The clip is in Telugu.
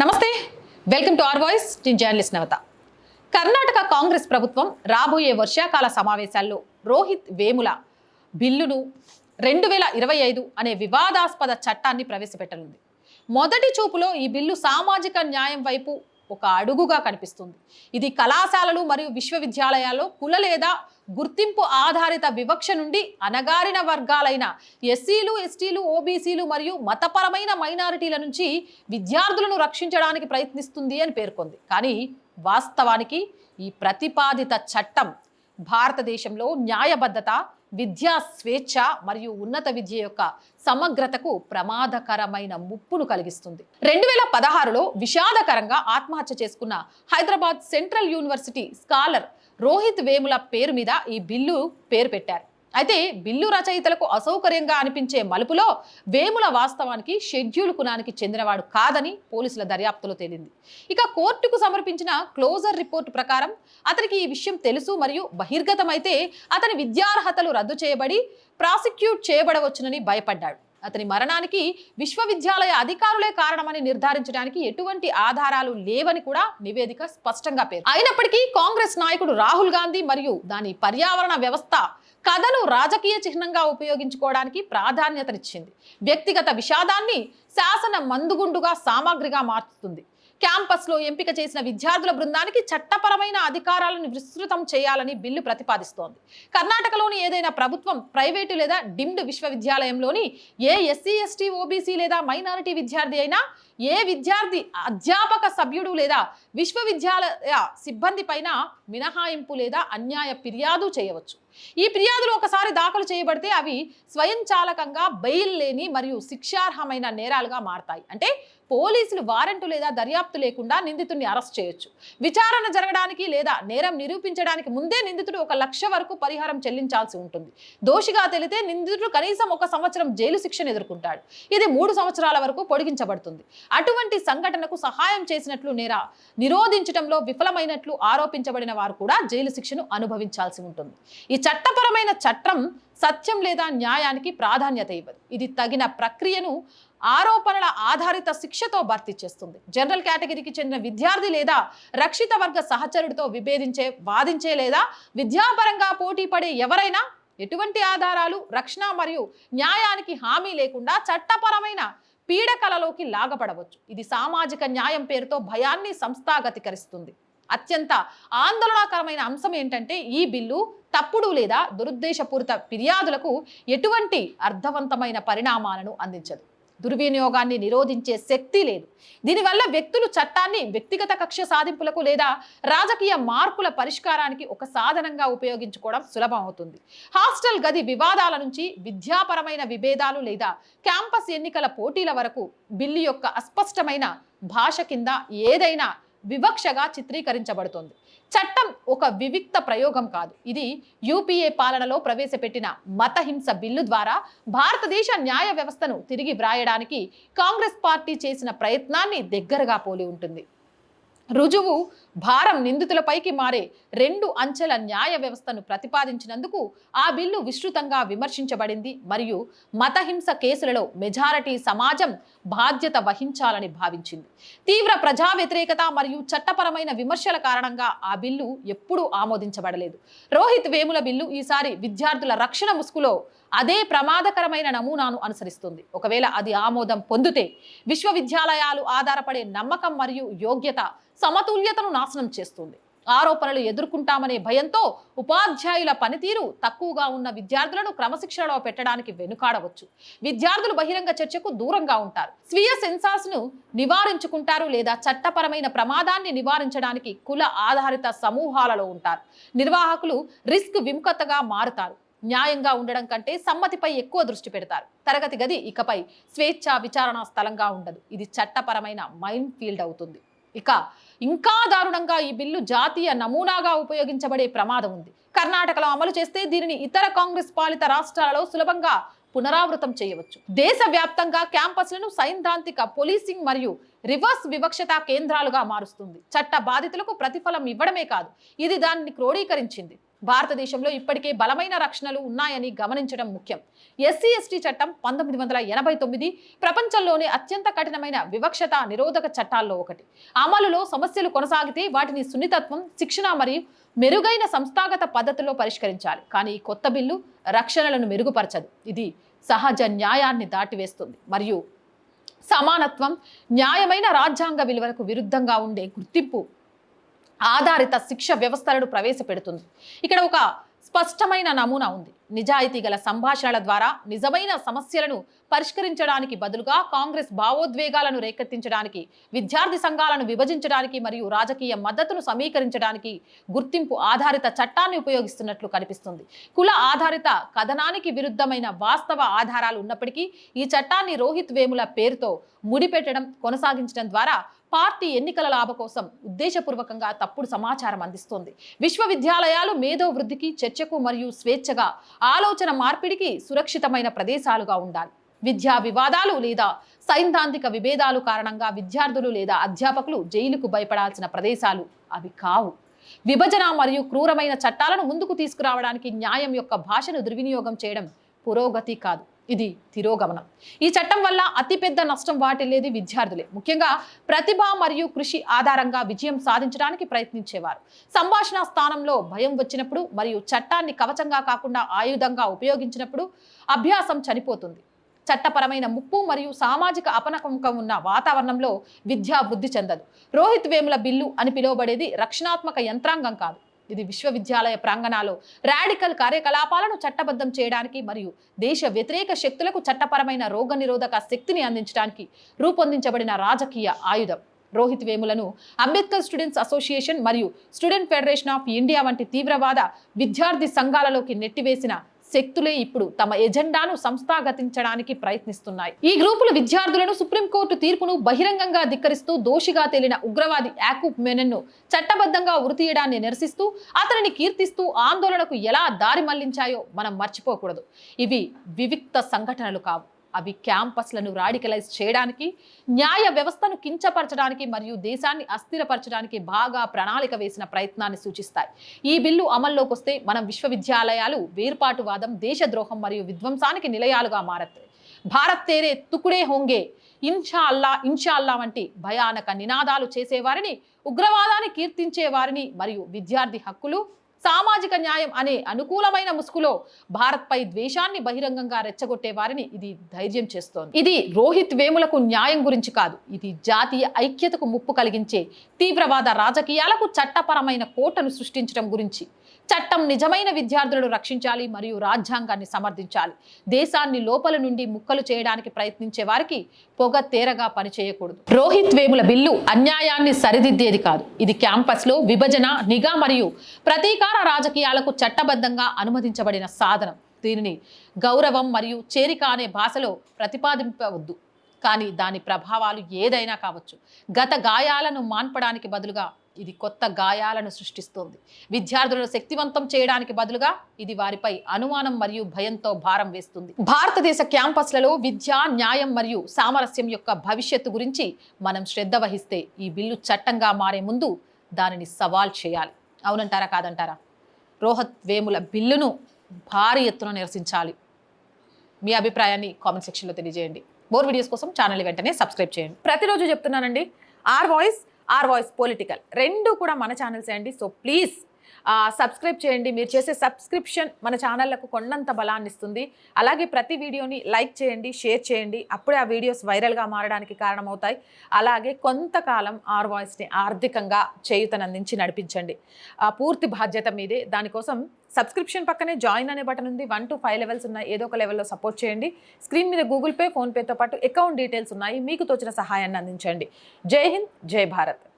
నమస్తే. వెల్కమ్ టు ఆర్ వాయిస్ నేను జర్నలిస్ట్ నవత. కర్ణాటక కాంగ్రెస్ ప్రభుత్వం రాబోయే వర్షాకాల సమావేశాల్లో రోహిత్ వేముల బిల్లును రెండు వేల ఇరవై ఐదు అనే వివాదాస్పద చట్టాన్ని ప్రవేశపెట్టనుంది. మొదటి చూపులో ఈ బిల్లు సామాజిక న్యాయం వైపు ఒక అడుగుగా కనిపిస్తుంది. ఇది కళాశాలలు మరియు విశ్వవిద్యాలయాల్లో కుల లేదా గుర్తింపు ఆధారిత వివక్ష నుండి అణగారిన వర్గాలైన ఎస్సీలు ఎస్టీలు ఓబీసీలు మరియు మతపరమైన మైనారిటీల నుంచి విద్యార్థులను రక్షించడానికి ప్రయత్నిస్తుంది అని పేర్కొంది. కానీ వాస్తవానికి ఈ ప్రతిపాదిత చట్టం భారతదేశంలో న్యాయబద్ధత విద్యా స్వేచ్ఛ మరియు ఉన్నత విద్య యొక్క సమగ్రతకు ప్రమాదకరమైన ముప్పును కలిగిస్తుంది. రెండు వేల పదహారులో విషాదకరంగా ఆత్మహత్య చేసుకున్న Hyderabad central university scholar Rohith Vemula పేరు మీద ఈ బిల్లు పేరు పెట్టారు. అయితే బిల్లు రచయితలకు అసౌకర్యంగా అనిపించే మలుపులో వేముల వాస్తవానికి షెడ్యూల్ కులానికి చెందినవాడు కాదని పోలీసుల దర్యాప్తులో తేలింది. ఇక కోర్టుకు సమర్పించిన క్లోజర్ రిపోర్ట్ ప్రకారం అతనికి ఈ విషయం తెలుసు మరియు బహిర్గతమైతే అతని విద్యార్హతలు రద్దు చేయబడి ప్రాసిక్యూట్ చేయబడవచ్చునని భయపడ్డాడు. అతని మరణానికి విశ్వవిద్యాలయ అధికారులే కారణమని నిర్ధారించడానికి ఎటువంటి ఆధారాలు లేవని కూడా నివేదిక స్పష్టంగా పేరు అయినప్పటికీ కాంగ్రెస్ నాయకుడు రాహుల్ గాంధీ మరియు దాని పర్యావరణ వ్యవస్థ కథను రాజకీయ చిహ్నంగా ఉపయోగించుకోవడానికి ప్రాధాన్యతనిచ్చింది. వ్యక్తిగత విషాదాన్ని శాసన మందుగుండుగా సామాగ్రిగా మార్చుతుంది. క్యాంపస్లో ఎంపిక చేసిన విద్యార్థుల బృందానికి చట్టపరమైన అధికారాలను విస్తృతం చేయాలని బిల్లు ప్రతిపాదిస్తోంది. కర్ణాటకలోని ఏదైనా ప్రభుత్వం ప్రైవేటు లేదా డిమ్డ్ విశ్వవిద్యాలయంలోని ఏ ఎస్సీ ఎస్టీ ఓబీసీ లేదా మైనారిటీ విద్యార్థి అయినా ఏ విద్యార్థి అధ్యాపక సభ్యుడు లేదా విశ్వవిద్యాలయ సిబ్బంది పైన మినహాయింపు లేదా అన్యాయ ఫిర్యాదు చేయవచ్చు. ఈ ఫిర్యాదులు ఒకసారి దాఖలు చేయబడితే అవి స్వయంచాలకంగా బెయిల్ లేని మరియు శిక్షార్హమైన నేరాలుగా మారతాయి. అంటే పోలీసులు వారెంటు లేదా దర్యాప్తు లేకుండా నిందితుడిని అరెస్ట్ చేయొచ్చు. విచారణ జరగడానికి లేదా నేరం నిరూపించడానికి ముందే నిందితుడు ఒక లక్ష వరకు పరిహారం చెల్లించాల్సి ఉంటుంది. దోషిగా తెలితే నిందితుడు కనీసం ఒక సంవత్సరం జైలు శిక్షను ఎదుర్కొంటాడు. ఇది మూడు సంవత్సరాల వరకు పొడిగించబడుతుంది. అటువంటి సంఘటనకు సహాయం చేసినట్లు నేర నిరోధించడంలో విఫలమైనట్లు ఆరోపించబడిన వారు కూడా జైలు శిక్షను అనుభవించాల్సి ఉంటుంది. ఈ చట్టపరమైన చట్టం సత్యం లేదా న్యాయానికి ప్రాధాన్యత ఇవ్వదు. ఇది తగిన ప్రక్రియను ఆరోపణల ఆధారిత శిక్షతో భర్తీ చేస్తుంది. జనరల్ కేటగిరీకి చెందిన విద్యార్థి లేదా రక్షిత వర్గ సహచరుడితో విభేదించే వాదించే లేదా విద్యాపరంగా పోటీ పడే ఎవరైనా ఎటువంటి ఆధారాలు రక్షణ మరియు న్యాయానికి హామీ లేకుండా చట్టపరమైన పీడకలలోకి లాగపడవచ్చు ఇది సామాజిక న్యాయం పేరుతో భయాన్ని సంస్థాగతీకరిస్తుంది. అత్యంత ఆందోళనకరమైన అంశం ఏంటంటే ఈ బిల్లు తప్పుడు లేదా దురుద్దేశపూరిత ఫిర్యాదులకు ఎటువంటి అర్థవంతమైన పరిణామాలను అందించదు. దుర్వినియోగాన్ని నిరోధించే శక్తి లేదు. దీనివల్ల వ్యక్తులు చట్టాన్ని వ్యక్తిగత కక్ష సాధింపులకు లేదా రాజకీయ మార్పుల పరిష్కారానికి ఒక సాధనంగా ఉపయోగించుకోవడం సులభం అవుతుంది. హాస్టల్ గది వివాదాల నుంచి విద్యాపరమైన విభేదాలు లేదా క్యాంపస్ ఎన్నికల పోటీల వరకు బిల్లు యొక్క అస్పష్టమైన భాష కింద ఏదైనా వివక్షగా చిత్రీకరించబడుతుంది. చట్టం ఒక వివిక్త ప్రయోగం కాదు. ఇది యూపీఏ పాలనలో ప్రవేశపెట్టిన మతహింస బిల్లు ద్వారా భారతదేశ న్యాయ వ్యవస్థను తిరిగి వ్రాయడానికి కాంగ్రెస్ పార్టీ చేసిన ప్రయత్నాన్ని దగ్గరగా పోలి ఉంటుంది. రుజువు భారం నిందితులపైకి మారే రెండు అంచెల న్యాయ వ్యవస్థను ప్రతిపాదించినందుకు ఆ బిల్లు విస్తృతంగా విమర్శించబడింది. మరియు మతహింస కేసులలో మెజారిటీ సమాజం బాధ్యత వహించాలని భావించింది. తీవ్ర ప్రజా వ్యతిరేకత మరియు చట్టపరమైన విమర్శల కారణంగా ఆ బిల్లు ఎప్పుడూ ఆమోదించబడలేదు. రోహిత్ వేముల బిల్లు ఈసారి విద్యార్థుల రక్షణ ముసుగులో అదే ప్రమాదకరమైన నమూనాను అనుసరిస్తుంది. ఒకవేళ అది ఆమోదం పొందితే విశ్వవిద్యాలయాలు ఆధారపడే నమ్మకం మరియు యోగ్యత సమతుల్యతను నాశనం చేస్తుంది. ఆరోపణలు ఎదుర్కొంటామనే భయంతో ఉపాధ్యాయుల పనితీరు తక్కువగా ఉన్న విద్యార్థులను క్రమశిక్షణలో పెట్టడానికి వెనుకాడవచ్చు. విద్యార్థులు బహిరంగ చర్చకు దూరంగా ఉంటారు. స్వీయ సెన్సార్స్ను నివారించుకుంటారు లేదా చట్టపరమైన ప్రమాదాన్ని నివారించడానికి కుల ఆధారిత సమూహాలలో ఉంటారు. నిర్వాహకులు రిస్క్ విముఖతగా మారుతారు. న్యాయంగా ఉండడం కంటే సమ్మతిపై ఎక్కువ దృష్టి పెడతారు. తరగతి గది ఇకపై స్వేచ్ఛ విచారణ స్థలంగా ఉండదు. ఇది చట్టపరమైన మైండ్ ఫీల్డ్ అవుతుంది. ఇక ఇంకా దారుణంగా ఈ బిల్లు జాతీయ నమూనాగా ఉపయోగించబడే ప్రమాదం ఉంది. కర్ణాటకలో అమలు చేస్తే దీనిని ఇతర కాంగ్రెస్ పాలిత రాష్ట్రాలలో సులభంగా పునరావృతం చేయవచ్చు. దేశవ్యాప్తంగా క్యాంపస్లను సైద్ధాంతిక పోలీసింగ్ మరియు రివర్స్ వివక్షత కేంద్రాలుగా మారుస్తుంది. చట్ట బాధితులకు ప్రతిఫలం ఇవ్వడమే కాదు ఇది దానిని క్రోడీకరించింది. భారతదేశంలో ఇప్పటికే బలమైన రక్షణలు ఉన్నాయని గమనించడం ముఖ్యం. ఎస్సీ ఎస్టీ చట్టం పంతొమ్మిది వందల ఎనభై తొమ్మిది ప్రపంచంలోనే అత్యంత కఠినమైన వివక్షత నిరోధక చట్టాల్లో ఒకటి. అమలులో సమస్యలు కొనసాగితే వాటిని సున్నితత్వం శిక్షణ మరియు మెరుగైన సంస్థాగత పద్ధతిలో పరిష్కరించాలి. కానీ ఈ కొత్త బిల్లు రక్షణలను మెరుగుపరచదు. ఇది సహజ న్యాయాన్ని దాటివేస్తుంది. మరియు సమానత్వం న్యాయమైన రాజ్యాంగ విలువలకు విరుద్ధంగా ఉండే గుర్తింపు ఆధారిత శిక్ష వ్యవస్థలను ప్రవేశపెడుతుంది. ఇక్కడ ఒక స్పష్టమైన నమూనా ఉంది. నిజాయితీ గల సంభాషణల ద్వారా నిజమైన సమస్యలను పరిష్కరించడానికి బదులుగా కాంగ్రెస్ భావోద్వేగాలను రేకెత్తించడానికి విద్యార్థి సంఘాలను విభజించడానికి మరియు రాజకీయ మద్దతును సమీకరించడానికి గుర్తింపు ఆధారిత చట్టాన్ని ఉపయోగిస్తున్నట్లు కనిపిస్తుంది. కుల ఆధారిత కథనానికి విరుద్ధమైన వాస్తవ ఆధారాలు ఉన్నప్పటికీ ఈ చట్టాన్ని రోహిత్ వేముల పేరుతో ముడిపెట్టడం కొనసాగించడం ద్వారా పార్టీ ఎన్నికల లాభ కోసం ఉద్దేశపూర్వకంగా తప్పుడు సమాచారం అందిస్తోంది. విశ్వవిద్యాలయాలు మేధో వృద్ధికి చర్చకు మరియు స్వేచ్ఛగా ఆలోచన మార్పిడికి సురక్షితమైన ప్రదేశాలుగా ఉండాలి. విద్యా వివాదాలు లేదా సైద్ధాంతిక విభేదాలు కారణంగా విద్యార్థులు లేదా అధ్యాపకులు జైలుకు భయపడాల్సిన ప్రదేశాలు అవి కావు. విభజన మరియు క్రూరమైన చట్టాలను ముందుకు తీసుకురావడానికి న్యాయం యొక్క భాషను దుర్వినియోగం చేయడం పురోగతి కాదు. ఇది తిరోగమనం. ఈ చట్టం వల్ల అతిపెద్ద నష్టం వాటిల్లేది విద్యార్థులే. ముఖ్యంగా ప్రతిభ మరియు కృషి ఆధారంగా విజయం సాధించడానికి ప్రయత్నించేవారు. సంభాషణ స్థానంలో భయం వచ్చినప్పుడు మరియు చట్టాన్ని కవచంగా కాకుండా ఆయుధంగా ఉపయోగించినప్పుడు అభ్యాసం చనిపోతుంది. చట్టపరమైన ముప్పు మరియు సామాజిక అపనకంకం ఉన్న వాతావరణంలో విద్యా వృద్ధి చెందదు. రోహిత్ వేముల బిల్లు అని పిలువబడేది రక్షణాత్మక యంత్రాంగం కాదు. ఇది విశ్వవిద్యాలయ ప్రాంగణాలు రాడికల్ కార్యకలాపాలను చట్టబద్ధం చేయడానికి మరియు దేశ వ్యతిరేక శక్తులకు చట్టపరమైన రోగనిరోధక శక్తిని అందించడానికి రూపొందించబడిన రాజకీయ ఆయుధం. రోహిత్ వేములను అంబేద్కర్ స్టూడెంట్స్ అసోసియేషన్ మరియు స్టూడెంట్ ఫెడరేషన్ ఆఫ్ ఇండియా వంటి తీవ్రవాద విద్యార్థి సంఘాలలోకి నెట్టివేసిన శక్తులే ఇప్పుడు తమ ఎజెండాను సంస్థాగతించడానికి ప్రయత్నిస్తున్నాయి. ఈ గ్రూపులు విద్యార్థులను సుప్రీంకోర్టు తీర్పును బహిరంగంగా ధిక్కరిస్తూ దోషిగా తేలిన ఉగ్రవాది యాకూబ్ మెనన్ను చట్టబద్ధంగా ఉరితీయడాన్ని నిరసిస్తూ అతనిని కీర్తిస్తూ ఆందోళనకు ఎలా దారి మళ్ళించాయో మనం మర్చిపోకూడదు. ఇవి వివిక్త సంఘటనలు కావు. అవి క్యాంపస్లను రాడికలైజ్ చేయడానికి న్యాయ వ్యవస్థను కించపరచడానికి మరియు దేశాన్ని అస్థిరపరచడానికి బాగా ప్రణాళిక వేసిన ప్రయత్నాన్ని సూచిస్తాయి. ఈ బిల్లు అమల్లోకి వస్తే మనం విశ్వవిద్యాలయాలు వేర్పాటువాదం దేశద్రోహం మరియు విధ్వంసానికి నిలయాలుగా మారతాయి భారత్ తేరే తుకుడే హోంగే ఇన్షా అల్లా ఇన్షా అల్లా వంటి భయానక నినాదాలు చేసేవారిని ఉగ్రవాదాన్ని కీర్తించే వారిని మరియు విద్యార్థి హక్కులు సామాజిక న్యాయం అనే అనుకూలమైన ముసుగులో భారత్పై ద్వేషాన్ని బహిరంగంగా రెచ్చగొట్టే వారిని ఇది ధైర్యం చేస్తోంది. ఇది రోహిత్ వేములకు న్యాయం గురించి కాదు. ఇది జాతీయ ఐక్యతకు ముప్పు కలిగించే తీవ్రవాద రాజకీయాలకు చట్టపరమైన కోటను సృష్టించడం గురించి. చట్టం నిజమైన విద్యార్థులను రక్షించాలి మరియు రాజ్యాంగాన్ని సమర్థించాలి. దేశాన్ని లోపల నుండి ముక్కలు చేయడానికి ప్రయత్నించే వారికి పొగ తేరగా పనిచేయకూడదు. రోహిత్ వేముల బిల్లు అన్యాయాన్ని సరిదిద్దేది కాదు. ఇది క్యాంపస్లో విభజన నిఘా మరియు ప్రతీకార రాజకీయాలకు చట్టబద్ధంగా అనుమతించబడిన సాధనం. దీనిని గౌరవం మరియు చేరిక అనే భాషలో ప్రతిపాదింపవద్దు. కానీ దాని ప్రభావాలు ఏదైనా కావచ్చు. గత గాయాలను మాన్పడానికి బదులుగా ఇది కొత్త గాయాలను సృష్టిస్తోంది. విద్యార్థులను శక్తివంతం చేయడానికి బదులుగా ఇది వారిపై అనుమానం మరియు భయంతో భారం వేస్తుంది. భారతదేశ క్యాంపస్లలో విద్య న్యాయం మరియు సామరస్యం యొక్క భవిష్యత్తు గురించి మనం శ్రద్ధ వహిస్తే ఈ బిల్లు చట్టంగా మారే ముందు దానిని సవాల్ చేయాలి. అవునంటారా కాదంటారా? రోహత్ వేముల బిల్లును భారీ ఎత్తున నిరసించాలి. మీ అభిప్రాయాన్ని కామెంట్ సెక్షన్లో తెలియజేయండి. మోర్ వీడియోస్ కోసం ఛానల్ వెంటనే సబ్స్క్రైబ్ చేయండి. ప్రతిరోజు చెప్తున్నానండి R voice R voice political. రెండు కూడా మన ఛానల్సే అండి సో ప్లీజ్ సబ్స్క్రైబ్ చేయండి. మీరు చేసే సబ్స్క్రిప్షన్ మన ఛానళ్ళకు కొండంత బలాన్ని ఇస్తుంది. అలాగే ప్రతి వీడియోని లైక్ చేయండి షేర్ చేయండి. అప్పుడే ఆ వీడియోస్ వైరల్గా మారడానికి కారణమవుతాయి. అలాగే కొంతకాలం ఆర్ వాయిస్ని ఆర్థికంగా చేయుతనందించి నడిపించండి. పూర్తి బాధ్యత మీదే. దానికోసం సబ్స్క్రిప్షన్ పక్కనే జాయిన్ అనే బటన్ ఉంది. వన్ టు ఫైవ్ లెవెల్స్ ఉన్నాయి. ఏదో ఒక లెవెల్లో సపోర్ట్ చేయండి. స్క్రీన్ మీద గూగుల్ పే ఫోన్పేతో పాటు అకౌంట్ డీటెయిల్స్ ఉన్నాయి. మీకు తోచిన సహాయాన్ని అందించండి. జై హింద్ జై భారత్.